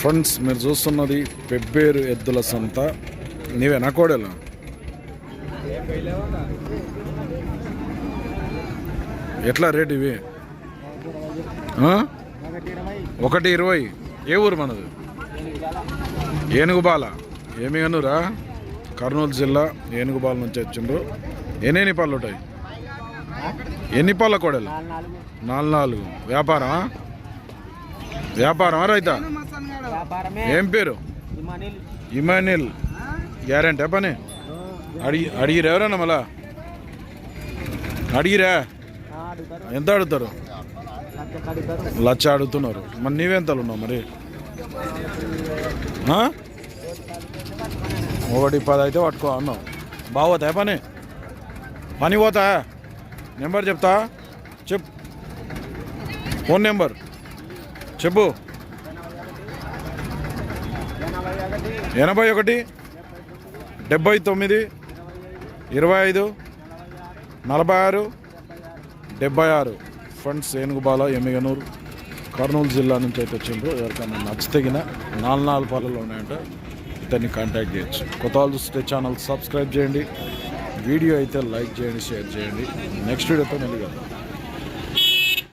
Friends మీరు చూస్తున్నది పెబ్బేరు ఎద్దుల సంత. నీవేనా కోడెలు? ఎట్లా రేట్ ఇవి? ఒకటి ఇరవై. ఏ ఊరు మనది? ఏనుగుబాల ఏమి అనురా కర్నూలు జిల్లా ఏనుగుబాల నుంచి వచ్చిండ్రు. ఎన్ని పళ్ళు ఉంటాయి? ఎన్ని పళ్ళ కోడలు? నాలుగు. నాలుగు. వ్యాపారమా? వ్యాపారమా రైతా? ఏం పేరు? ఇమానిల్. గ్యారంటీ పని? అడిగి అడిగిరా ఎవరన్నా మళ్ళా? అడిగిరా? ఎంత అడుగుతారు? లచ్చ అడుగుతున్నారు. మరి నీవెంతలు ఉన్నావు మరి? ఒకటి పది అయితే పట్టుకో అన్నావు. బాగోతాయా పని? పని పోతా? నెంబర్ చెప్తా? చెప్ ఫోన్ నెంబర్. చెప్పు. ఎనభై ఒకటి డెబ్బై తొమ్మిది ఇరవై ఐదు నలభై ఆరు డెబ్బై ఆరు. ఫ్రెండ్స్ ఏనుగుబాల ఎమ్మిగనూరు కర్నూలు జిల్లా నుంచి అయితే వచ్చిండ్రు. ఎవరికైనా నచ్చతగిన నాలుగు నాలుగు పనులు ఉన్నాయంట ఇతన్ని కాంటాక్ట్ చేయొచ్చు. కొత్త చూస్తే ఛానల్ సబ్స్క్రైబ్ చేయండి. వీడియో అయితే లైక్ చేయండి షేర్ చేయండి. నెక్స్ట్ వీడియోతో మళ్ళీ